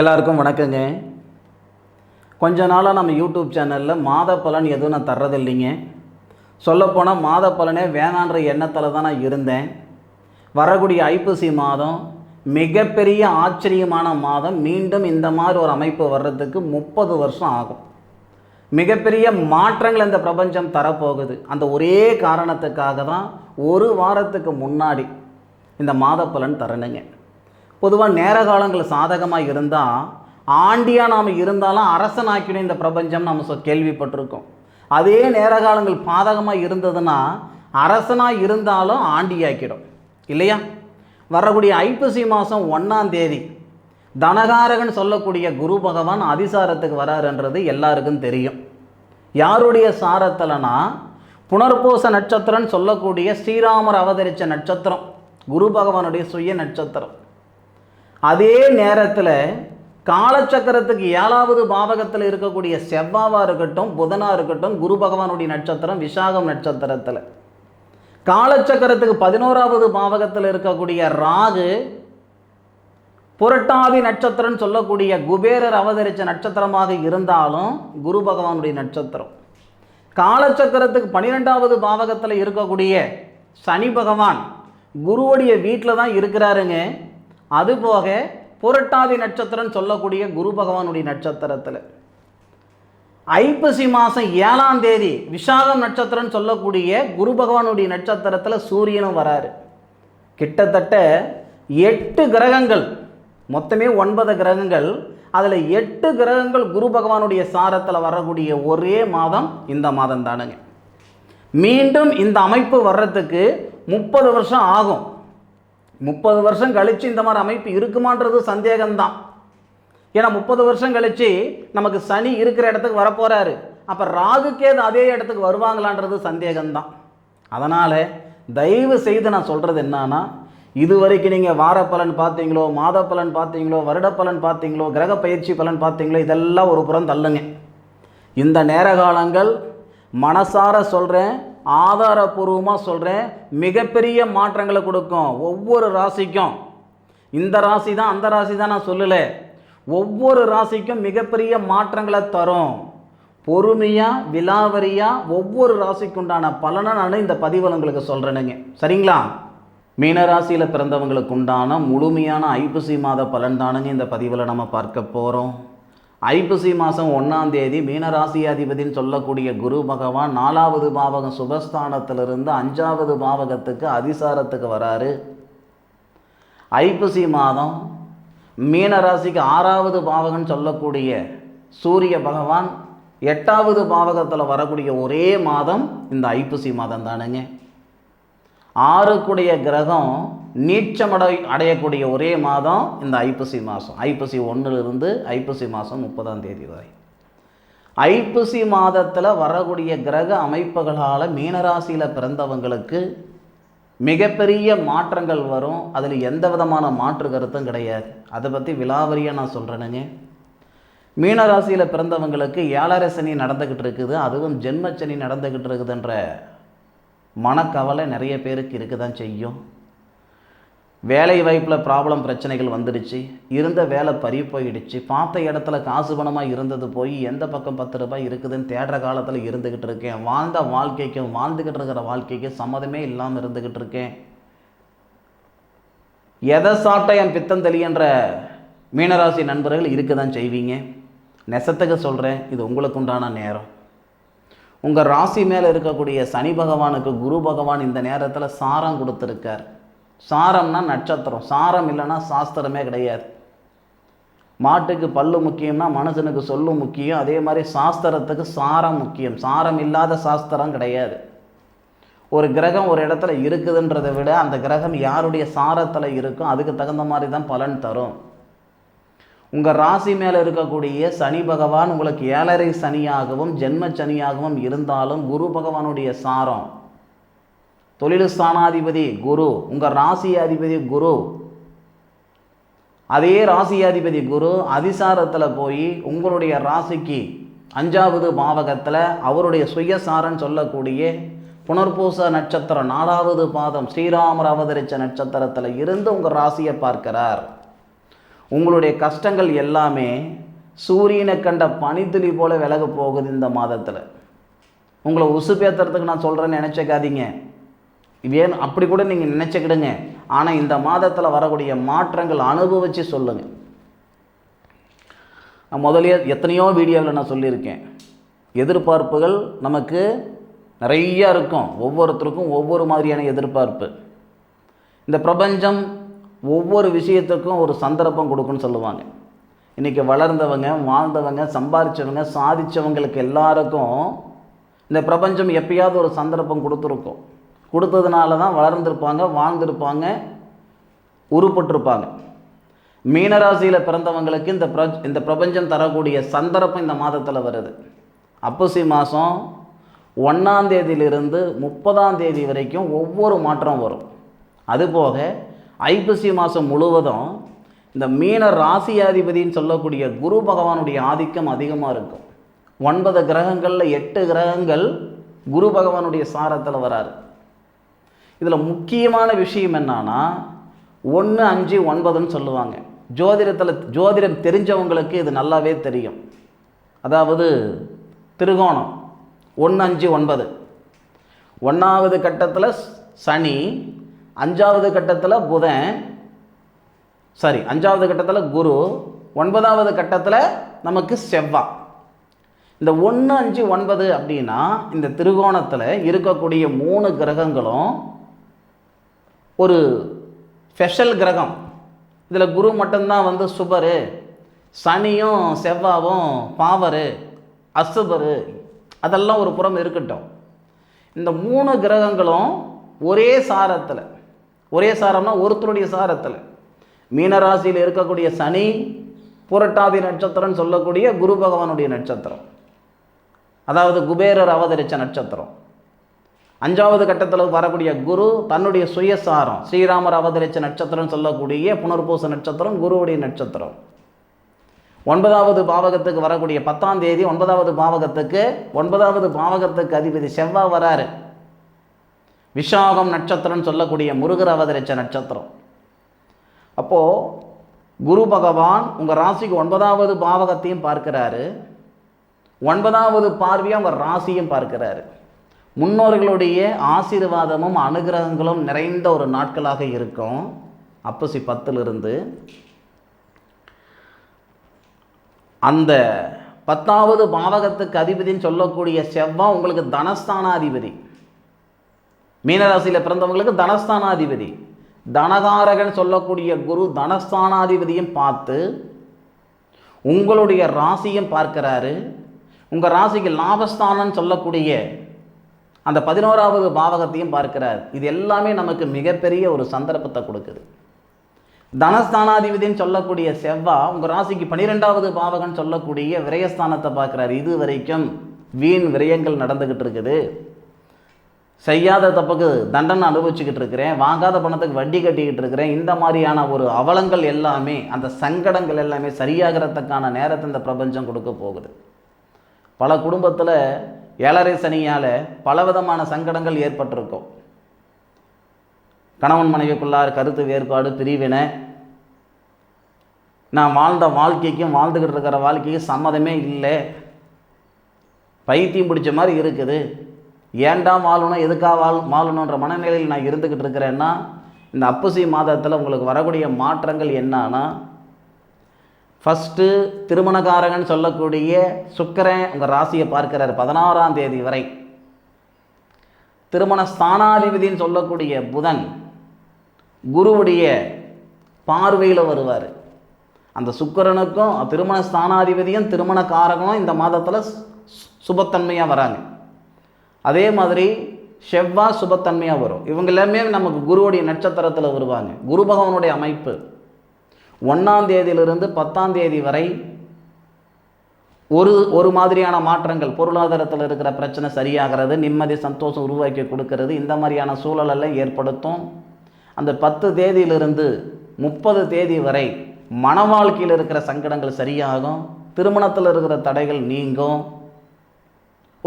எல்லாருக்கும் வணக்கங்க. கொஞ்ச நாளாக நம்ம யூடியூப் சேனலில் மாத பலன் எதுவும் நான் தர்றதில்லைங்க. சொல்லப்போனால் மாத பலனே வேணான்ற எண்ணத்தில் தான் நான் இருந்தேன். வரக்கூடிய ஐப்பசி மாதம் மிகப்பெரிய ஆச்சரியமான மாதம். மீண்டும் இந்த மாதிரி ஒரு அமைப்பு வர்றதுக்கு முப்பது வருஷம் ஆகும். மிகப்பெரிய மாற்றங்கள் இந்த பிரபஞ்சம் தரப்போகுது. அந்த ஒரே காரணத்துக்காக தான் ஒரு வாரத்துக்கு முன்னாடி இந்த மாத பலன் தரணுங்க. பொதுவாக நேர காலங்கள் சாதகமாக இருந்தால் ஆண்டியாக நாம் இருந்தாலும் அரசனாக்கிடும் இந்த பிரபஞ்சம் நம்ம சொ கேள்விப்பட்டிருக்கோம். அதே நேர காலங்கள் பாதகமாக இருந்ததுன்னா அரசனாக இருந்தாலும் ஆண்டியாக்கிடும். இல்லையா? வரக்கூடிய ஐப்பசி மாதம் ஒன்றாம் தேதி தனகாரகன் சொல்லக்கூடிய குரு பகவான் அதிசாரத்துக்கு வராருன்றது எல்லாருக்கும் தெரியும். யாருடைய சாரத்தில்னா புனர்பூச நட்சத்திரம்னு சொல்லக்கூடிய ஸ்ரீராமர் அவதரித்த நட்சத்திரம் குரு பகவானுடைய சுய நட்சத்திரம். அதே நேரத்தில் காலச்சக்கரத்துக்கு ஏழாவது பாவகத்தில் இருக்கக்கூடிய செவ்வாவாக இருக்கட்டும் புதனாக இருக்கட்டும் குரு பகவானுடைய நட்சத்திரம் விசாகம் நட்சத்திரத்தில். காலச்சக்கரத்துக்கு பதினோராவது பாவகத்தில் இருக்கக்கூடிய ராகு புரட்டாதி நட்சத்திரம்னு சொல்லக்கூடிய குபேரர் அவதரித்த நட்சத்திரமாக இருந்தாலும் குரு பகவானுடைய நட்சத்திரம். காலச்சக்கரத்துக்கு பன்னிரெண்டாவது பாவகத்தில் இருக்கக்கூடிய சனி பகவான் குருவுடைய வீட்டில் தான் இருக்கிறாருங்க. அதுபோக புரட்டாதி நட்சத்திரம் சொல்லக்கூடிய குரு பகவானுடைய நட்சத்திரத்தில் ஐப்பசி மாதம் ஏழாம் தேதி விசாகம் நட்சத்திரம்னு சொல்லக்கூடிய குரு பகவானுடைய நட்சத்திரத்தில் சூரியனும் வராரு. கிட்டத்தட்ட எட்டு கிரகங்கள் மொத்தமே ஒன்பது கிரகங்கள் அதில் எட்டு கிரகங்கள் குரு பகவானுடைய சாரத்தில் வரக்கூடிய ஒரே மாதம் இந்த மாதம் தானுங்க. மீண்டும் இந்த அமைப்பு வர்றதுக்கு முப்பது வருஷம் ஆகும். முப்பது வருஷம் கழித்து இந்த மாதிரி அமைப்பு இருக்குமான்றது சந்தேகம்தான். ஏன்னா முப்பது வருஷம் கழித்து நமக்கு சனி இருக்கிற இடத்துக்கு வரப்போகிறாரு அப்போ ராகுக்கேது அதே இடத்துக்கு வருவாங்களான்றது சந்தேகம்தான். அதனால் தயவு செய்து நான் சொல்கிறது என்னன்னா இது வரைக்கும் நீங்கள் வார பலன் பார்த்தீங்களோ மாத பலன் பார்த்தீங்களோ வருட பலன் பார்த்தீங்களோ கிரக பயிற்சி பலன் பார்த்தீங்களோ இதெல்லாம் ஒரு புறம் தள்ளுங்க. இந்த நேர காலங்கள் மனசார சொல்கிறேன் ஆதாரபூர்வமாக சொல்கிறேன் மிகப்பெரிய மாற்றங்களை கொடுக்கும் ஒவ்வொரு ராசிக்கும். இந்த ராசி தான் அந்த ராசி தான் நான் சொல்லலை. ஒவ்வொரு ராசிக்கும் மிகப்பெரிய மாற்றங்களை தரும். பொறுமையாக விலாவரியாக ஒவ்வொரு ராசிக்குண்டான பலனை நான் இந்த பதிவில் உங்களுக்கு சொல்கிறேனுங்க சரிங்களா? மீனராசியில் பிறந்தவங்களுக்கு உண்டான முழுமையான ஐப்பசி மாத பலன் தானுங்க இந்த பதிவில் நம்ம பார்க்க போகிறோம் ஐப்பசி மாதம் ஒன்றாம் தேதி மீனராசியாதிபதினு சொல்லக்கூடிய குரு பகவான் நாலாவது பாவகம் சுபஸ்தானத்திலிருந்து அஞ்சாவது பாவகத்துக்கு அதிசாரத்துக்கு வராரு. ஐப்பசி மாதம் மீனராசிக்கு ஆறாவது பாவகம்னு சொல்லக்கூடிய சூரிய பகவான் எட்டாவது பாவகத்தில் வரக்கூடிய ஒரே மாதம் இந்த ஐப்பசி மாதம் தானுங்க. ஆறுக்குடைய கிரகம் நீச்சமடை அடையக்கூடிய ஒரே மாதம் இந்த ஐப்பசி மாதம். ஐப்பசி ஒன்றிலிருந்து ஐப்பசி மாதம் முப்பதாம் தேதி வரை. ஐப்பசி மாதத்தில் வரக்கூடிய கிரக அமைப்புகளால் மீனராசியில் பிறந்தவங்களுக்கு மிகப்பெரிய மாற்றங்கள் வரும். அதில் எந்த விதமான மாற்று கருத்தும் கிடையாது. அதை பற்றி விலாவரியாக நான் சொல்கிறேனுங்க மீனராசியில் பிறந்தவங்களுக்கு ஏழரை சனி நடந்துக்கிட்டு இருக்குது. அதுவும் ஜென்மச்சனி நடந்துக்கிட்டு இருக்குதுன்ற மனக்கவலை நிறைய பேருக்கு இருக்க தான் செய்யும். வேலை வாய்ப்பில் ப்ராப்ளம் பிரச்சனைகள் வந்துடுச்சு. இருந்த வேலை பறி போயிடுச்சு. பார்த்த இடத்துல காசு பணமாக இருந்தது போய் எந்த பக்கம் பத்து ரூபாய் இருக்குதுன்னு தேடுற காலத்தில் இருந்துக்கிட்டு இருக்கேன். வாழ்ந்த வாழ்க்கைக்கும் வாழ்ந்துக்கிட்டு இருக்கிற வாழ்க்கைக்கும் சம்மதமே இல்லாமல் இருந்துக்கிட்டு இருக்கேன். எதை சாப்பிட்ட என் பித்தந்தளியன்ற மீனராசி நண்பர்கள் இருக்க தான் செய்வீங்க. நெசத்துக்கு சொல்கிறேன் இது உங்களுக்கு உண்டான நேரம். உங்கள் ராசி மேலே இருக்கக்கூடிய சனி பகவானுக்கு குரு பகவான் இந்த நேரத்தில் சாரம் கொடுத்துருக்கார். சாரம்னா நட்சத்திரம். சாரம் இல்லைன்னா சாஸ்திரமே கிடையாது. மாட்டுக்கு பல்லு முக்கியம்னா மனுஷனுக்கு சொல்லு முக்கியம். அதே மாதிரி சாஸ்திரத்துக்கு சாரம் முக்கியம். சாரம் இல்லாத சாஸ்திரம் கிடையாது. ஒரு கிரகம் ஒரு இடத்துல இருக்குதுன்றதை விட அந்த கிரகம் யாருடைய சாரத்தில் இருக்கும் அதுக்கு தகுந்த மாதிரி தான் பலன் தரும். உங்கள் ராசி மேலே இருக்கக்கூடிய சனி பகவான் உங்களுக்கு ஏழரை சனியாகவும் ஜென்ம சனியாகவும் இருந்தாலும் குரு பகவானுடைய சாரம். தொழில் ஸ்தானாதிபதி குரு உங்கள் ராசி அதிபதி குரு. அதே ராசியாதிபதி குரு அதிசாரத்தில் போய் உங்களுடைய ராசிக்கு அஞ்சாவது பாவகத்தில் அவருடைய சுயசாரன் சொல்லக்கூடிய புனர்பூச நட்சத்திரம் நாலாவது பாதம் ஸ்ரீராமர் அவதரித்த நட்சத்திரத்தில் இருந்து உங்கள் ராசியை பார்க்கிறார். உங்களுடைய கஷ்டங்கள் எல்லாமே சூரியனை கண்ட பனித்துளி போல் விலக போகுது இந்த மாதத்தில். உங்களை உசுப்பேத்துறதுக்கு நான் சொல்கிறேன்னு நினச்சிக்காதீங்க. வேணும் அப்படி கூட நீங்கள் நினச்சிக்கிடுங்க. ஆனால் இந்த மாதத்தில் வரக்கூடிய மாற்றங்கள் அனுபவித்து சொல்லுங்கள் நான் முதலிய எத்தனையோ வீடியோவில் நான் சொல்லியிருக்கேன். எதிர்பார்ப்புகள் நமக்கு நிறையா இருக்கும். ஒவ்வொருத்தருக்கும் ஒவ்வொரு மாதிரியான எதிர்பார்ப்பு. இந்த பிரபஞ்சம் ஒவ்வொரு விஷயத்துக்கும் ஒரு சந்தர்ப்பம் கொடுக்குன்னு சொல்லுவாங்க. இன்றைக்கி வளர்ந்தவங்க வாழ்ந்தவங்க சம்பாதிச்சவங்க சாதித்தவங்களுக்கு எல்லாருக்கும் இந்த பிரபஞ்சம் எப்பயாவது ஒரு சந்தர்ப்பம் கொடுத்துருக்கும். கொடுத்ததுனால தான் வளர்ந்துருப்பாங்க வாழ்ந்திருப்பாங்க உருப்பட்டிருப்பாங்க. மீனராசியில் பிறந்தவங்களுக்கு இந்த பிர இந்த பிரபஞ்சம் தரக்கூடிய சந்தர்ப்பம் இந்த மாதத்தில் வருது. அப்பசி மாதம் ஒன்றாம் தேதியிலிருந்து முப்பதாம் தேதி வரைக்கும் ஒவ்வொரு மாற்றம் வரும். அதுபோக ஐப்பசி மாதம் முழுவதும் இந்த மீன ராசியாதிபதின்னு சொல்லக்கூடிய குரு பகவானுடைய ஆதிக்கம் அதிகமாக இருக்கும். ஒன்பது கிரகங்களில் எட்டு கிரகங்கள் குரு பகவானுடைய சாரத்தில் வராரு. இதில் முக்கியமான விஷயம் என்னன்னா ஒன்று அஞ்சு ஒன்பதுன்னு சொல்லுவாங்க. ஜோதிடத்தில் ஜோதிடம் தெரிஞ்சவங்களுக்கு இது நல்லாவே தெரியும். அதாவது திருகோணம் ஒன்று அஞ்சு ஒன்பது. ஒன்றாவது கட்டத்தில் சனி அஞ்சாவது கட்டத்தில் புதன் சாரி அஞ்சாவது கட்டத்தில் குரு ஒன்பதாவது கட்டத்தில் நமக்கு செவ்வாய் இந்த ஒன்று அஞ்சு ஒன்பது அப்படின்னா இந்த திருகோணத்தில் இருக்கக்கூடிய மூணு கிரகங்களும் ஒரு ஸ்பெஷல் கிரகம். இதில் குரு மட்டும்தான் வந்து சுபரு சனியும் செவ்வாவும் பாவரு அசுபரு அதெல்லாம் ஒரு புறம் இருக்கட்டும். இந்த மூணு கிரகங்களும் ஒரே சாரத்தில் ஒரே சாரம்னா ஒருத்தருடைய சாரத்தில். மீனராசியில் இருக்கக்கூடிய சனி புரட்டாதி நட்சத்திரம்னு சொல்லக்கூடிய குரு பகவானுடைய நட்சத்திரம். அதாவது குபேரர் அவதரித்த நட்சத்திரம். அஞ்சாவது கட்டத்தில் வரக்கூடிய குரு தன்னுடைய சுயசாரம் ஸ்ரீராமர் அவதரித்த நட்சத்திரம் சொல்லக்கூடிய புனர்பூச நட்சத்திரம் குருவுடைய நட்சத்திரம். ஒன்பதாவது பாவகத்துக்கு வரக்கூடிய பத்தாம் தேதி ஒன்பதாவது பாவகத்துக்கு ஒன்பதாவது பாவகத்துக்கு அதிபதி செவ்வாய் வராரு. விஷாகம் நட்சத்திரம் சொல்லக்கூடிய முருகர் அவதரித்த நட்சத்திரம். அப்போது குரு பகவான் உங்கள் ராசிக்கு ஒன்பதாவது பாவகத்தையும் பார்க்கிறாரு. ஒன்பதாவது பார்வையும் உங்கள் ராசியும் பார்க்கிறாரு. முன்னோர்களுடைய ஆசீர்வாதமும் அனுகிரகங்களும் நிறைந்த ஒரு நாட்களாக இருக்கும். அப்பசி பத்திலிருந்து அந்த பத்தாவது பாவகத்துக்கு அதிபதின்னு சொல்லக்கூடிய செவ்வாய் உங்களுக்கு தனஸ்தானாதிபதி. மீனராசியில் பிறந்தவங்களுக்கு தனஸ்தானாதிபதி. தனகாரகன் சொல்லக்கூடிய குரு தனஸ்தானாதிபதியும் பார்த்து உங்களுடைய ராசியும் பார்க்கிறாரு. உங்கள் ராசிக்கு லாபஸ்தானம்னு சொல்லக்கூடிய அந்த பதினோராவது பாவகத்தையும் பார்க்கிறார். இது எல்லாமே நமக்கு மிகப்பெரிய ஒரு சந்தர்ப்பத்தை கொடுக்குது. தனஸ்தானாதிபதின்னு சொல்லக்கூடிய செவ்வா உங்கள் ராசிக்கு பன்னிரெண்டாவது பாவகன் சொல்லக்கூடிய விரயஸ்தானத்தை பார்க்குறாரு. இது வரைக்கும் வீண் விரயங்கள் நடந்துக்கிட்டு இருக்குது. செய்யாத தப்புக்கு தண்டனை அனுபவிச்சுக்கிட்டு இருக்கிறேன் வாங்காத பணத்துக்கு வட்டி கட்டிக்கிட்டு இருக்கிறேன் இந்த மாதிரியான ஒரு அவலங்கள் எல்லாமே அந்த சங்கடங்கள் எல்லாமே சரியாகிறதுக்கான நேரத்தை இந்த பிரபஞ்சம் கொடுக்க போகுது. பல குடும்பத்தில் ஏழரை சனியால் பலவிதமான சங்கடங்கள் ஏற்பட்டிருக்கும். கணவன் மனைவிக்குள்ளார் கருத்து வேறுபாடு பிரிவினை. நான் வாழ்ந்த வாழ்க்கைக்கும் வாழ்ந்துக்கிட்டு இருக்கிற வாழ்க்கைக்கும் சம்மதமே இல்லை. பைத்தியம் பிடிச்ச மாதிரி இருக்குது. ஏன்டா வாழணும் எதுக்காக வாழ் வாழணுன்ற மனநிலையில் நான் இருந்துக்கிட்டு இருக்கிறேன்னா இந்த அப்பசி மாதத்தில் உங்களுக்கு வரக்கூடிய மாற்றங்கள் என்னன்னா ஃபஸ்ட்டு திருமணக்காரகன் சொல்லக்கூடிய சுக்கரன் உங்கள் ராசியை பார்க்கிறார் பதினாறாம் தேதி வரை. திருமண ஸ்தானாதிபதின்னு சொல்லக்கூடிய புதன் குருவுடைய பார்வையில் வருவார். அந்த சுக்கரனுக்கும் திருமண ஸ்தானாதிபதியும் திருமண காரகனும் இந்த மாதத்தில் சுபத்தன்மையாக வராங்க. அதே மாதிரி செவ்வாய் சுபத்தன்மையாக வரும். இவங்க எல்லாமே நமக்கு குருவுடைய நட்சத்திரத்தில் வருவாங்க. குரு பகவானுடைய அமைப்பு. ஒன்றாம் தேதியிலிருந்து பத்தாம் தேதி வரை ஒரு ஒரு மாதிரியான மாற்றங்கள் பொருளாதாரத்தில் இருக்கிற பிரச்சனை சரியாகிறது நிம்மதி சந்தோஷம் உருவாக்கி கொடுக்கறது இந்த மாதிரியான சூழலெல்லாம் ஏற்படுத்தும். அந்த பத்து தேதியிலிருந்து முப்பது தேதி வரை மன வாழ்க்கையில் இருக்கிற சங்கடங்கள் சரியாகும். திருமணத்தில் இருக்கிற தடைகள் நீங்கும்.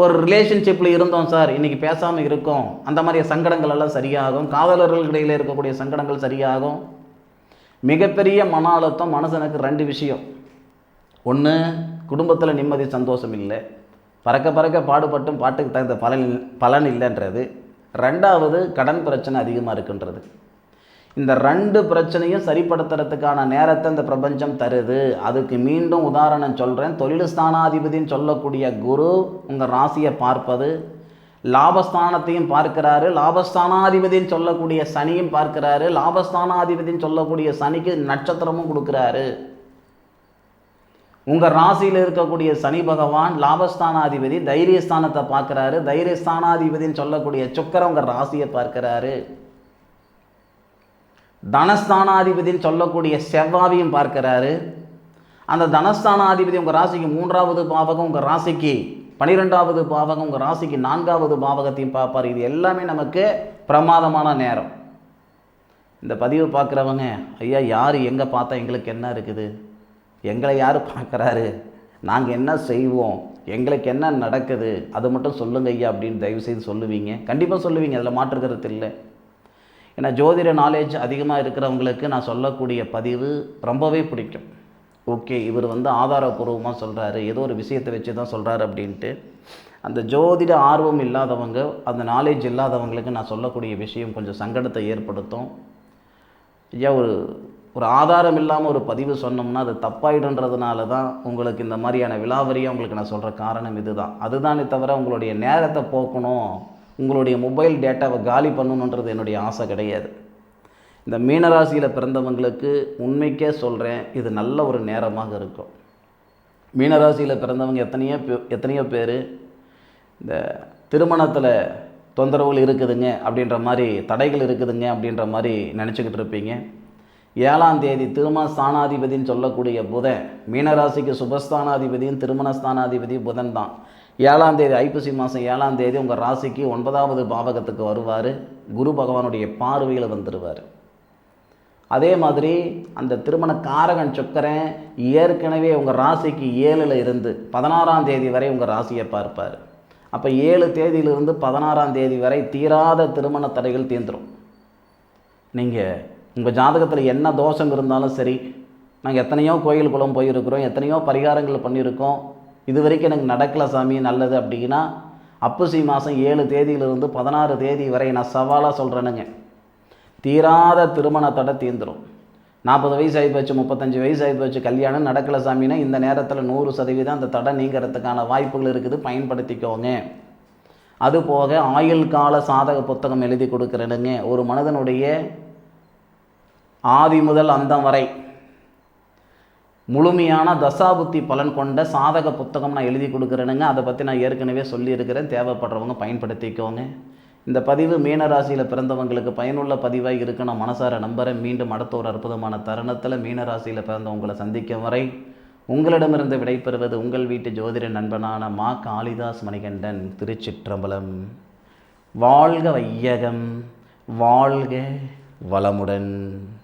ஒரு ரிலேஷன்ஷிப்பில் இருந்தோம் சார். இன்றைக்கி பேசாமல் இருக்கோம். அந்த மாதிரி சங்கடங்கள் எல்லாம் சரியாகும். காதலர்களுக்கிடையில் இருக்கக்கூடிய சங்கடங்கள் சரியாகும். மிகப்பெரிய மன அழுத்தம் மனுஷனுக்கு ரெண்டு விஷயம். ஒன்று குடும்பத்தில் நிம்மதி சந்தோஷம் இல்லை. பறக்க பறக்க பாடுபட்டும் பாட்டுக்கு தகுந்த பலன் பலன் இல்லைன்றது. ரெண்டாவது கடன் பிரச்சனை அதிகமாக இருக்குன்றது. இந்த ரெண்டு பிரச்சனையும் சரிப்படுத்துறதுக்கான நேரத்தை இந்த பிரபஞ்சம் தருது. அதுக்கு மீண்டும் உதாரணம் சொல்கிறேன் தொழில் ஸ்தானாதிபதின்னு சொல்லக்கூடிய குரு உங்கள் ராசியை பார்ப்பது. லாபஸ்தானத்தையும் பார்க்கிறாரு. லாபஸ்தானாதிபதின்னு சொல்லக்கூடிய சனியும் பார்க்கிறாரு. லாபஸ்தானாதிபதின்னு சொல்லக்கூடிய சனிக்கு நட்சத்திரமும் கொடுக்குறாரு. உங்கள் ராசியில் இருக்கக்கூடிய சனி பகவான் லாபஸ்தானாதிபதி தைரியஸ்தானத்தை பார்க்குறாரு. தைரியஸ்தானாதிபதின்னு சொல்லக்கூடிய சுக்கரம் உங்கள் ராசியை பார்க்கிறாரு. தனஸ்தானாதிபதினு சொல்லக்கூடிய செவ்வாவையும் பார்க்கிறாரு. அந்த தனஸ்தானாதிபதி உங்கள் ராசிக்கு மூன்றாவது பாவகம் உங்கள் ராசிக்கு பனிரெண்டாவது பாவகம் உங்கள் ராசிக்கு நான்காவது பாவகத்தையும் பார்ப்பார். இது எல்லாமே நமக்கு பிரமாதமான நேரம். இந்த பதிவு பார்க்குறவங்க ஐயா யார் எங்கே பார்த்தா எங்களுக்கு என்ன இருக்குது? எங்களை யார் பார்க்குறாரு? நாங்கள் என்ன செய்வோம்? எங்களுக்கு என்ன நடக்குது? அது மட்டும் சொல்லுங்க ஐயா அப்படின்னு தயவு செய்து சொல்லுவீங்க. கண்டிப்பாக சொல்லுவீங்க. அதில் மாற்றுக்கிறது இல்லை. ஏன்னா ஜோதிட நாலேஜ் அதிகமாக இருக்கிறவங்களுக்கு நான் சொல்லக்கூடிய பதிவு ரொம்பவே பிடிக்கும். ஓகே இவர் வந்து ஆதாரபூர்வமாக சொல்கிறாரு ஏதோ ஒரு விஷயத்தை வச்சு தான் சொல்கிறாரு அப்படின்ட்டு. அந்த ஜோதிட ஆர்வம் இல்லாதவங்க அந்த நாலேஜ் இல்லாதவங்களுக்கு நான் சொல்லக்கூடிய விஷயம் கொஞ்சம் சங்கடத்தை ஏற்படுத்தும். ஐயா ஒரு ஒரு ஆதாரம் இல்லாமல் ஒரு பதிவு சொன்னோம்னா அது தப்பாயிடுன்றதுனால தான் உங்களுக்கு இந்த மாதிரியான விலாவரியாக உங்களுக்கு நான் சொல்கிற காரணம் இதுதான். அதுதானே தவிர உங்களுடைய நேரத்தை போக்கணும். உங்களுடைய மொபைல் டேட்டாவை காலி பண்ணணுன்றது என்னுடைய ஆசை கிடையாது. இந்த மீனராசியில் பிறந்தவங்களுக்கு உண்மைக்கே சொல்கிறேன் இது நல்ல ஒரு நேரமாக இருக்கும். மீனராசியில் பிறந்தவங்க எத்தனையோ எத்தனையோ பேர் இந்த திருமணத்தில் தொந்தரவுகள் இருக்குதுங்க அப்படின்ற மாதிரி தடைகள் இருக்குதுங்க அப்படின்ற மாதிரி நினச்சிக்கிட்டு இருப்பீங்க. ஏழாம் தேதி திருமண ஸ்தானாதிபதின்னு சொல்லக்கூடிய புதன் மீனராசிக்கு சுபஸ்தானாதிபதியும் திருமண ஸ்தானாதிபதியும் புதன் தான். ஏழாம் தேதி ஐப்பசி மாதம் ஏழாம் தேதி உங்கள் ராசிக்கு ஒன்பதாவது பாவகத்துக்கு வருவார். குரு பகவானுடைய பார்வையில் வந்துடுவார் அதே மாதிரி அந்த திருமண காரகன் சுக்கரன் ஏற்கனவே உங்கள் ராசிக்கு ஏழில் இருந்து பதினாறாம் தேதி வரை உங்கள் ராசியை பார்ப்பார். அப்போ ஏழு தேதியிலிருந்து பதினாறாம் தேதி வரை தீராத திருமண தடைகள் தீர்ந்துடும் நீங்கள் உங்கள் ஜாதகத்தில் என்ன தோஷம் இருந்தாலும் சரி நாங்கள் எத்தனையோ கோயில் குளம் போயிருக்கிறோம் எத்தனையோ பரிகாரங்கள் பண்ணியிருக்கோம் இது வரைக்கும் எனக்கு நடக்கல சாமி நல்லது அப்படின்னா அப்புசி மாதம் ஏழு தேதியிலிருந்து பதினாறு தேதி வரை நான் சவாலாக சொல்கிறேனுங்க தீராத திருமணத்தடை தீர்ந்துடும் நாற்பது வயசு ஆகி போச்சு முப்பத்தஞ்சு வயசு ஆகி போச்சு கல்யாணம் நடக்கல சாமின்னா இந்த நேரத்தில் நூறு சதவீதம் அந்த தடை நீங்கிறதுக்கான வாய்ப்புகள் இருக்குது பயன்படுத்திக்கோங்க. அது போக ஆயுள் கால சாதக புத்தகம் எழுதி கொடுக்குறேனுங்க. ஒரு மனிதனுடைய ஆதி முதல் அந்தம் வரை முழுமையான தசாபுத்தி பலன் கொண்ட சாதக புத்தகம் நான் எழுதி கொடுக்குறேனுங்க. அதை பற்றி நான் ஏற்கனவே சொல்லியிருக்கிறேன். தேவைப்படுறவங்க பயன்படுத்திக்கோங்க. இந்த பதிவு மீனராசியில் பிறந்தவங்களுக்கு பயனுள்ள பதிவாக இருக்கு நான் மனசார நம்புகிறேன் மீண்டும் அடுத்த ஒரு அற்புதமான தருணத்தில் மீனராசியில் பிறந்தவங்களை சந்திக்கும் வரை உங்களிடமிருந்து விடைபெறுவது உங்கள் வீட்டு ஜோதிட நண்பனான மா காளிதாஸ் மணிகண்டன் திருச்சிற்றம்பலம். வாழ்க வையகம் வாழ்க வளமுடன்.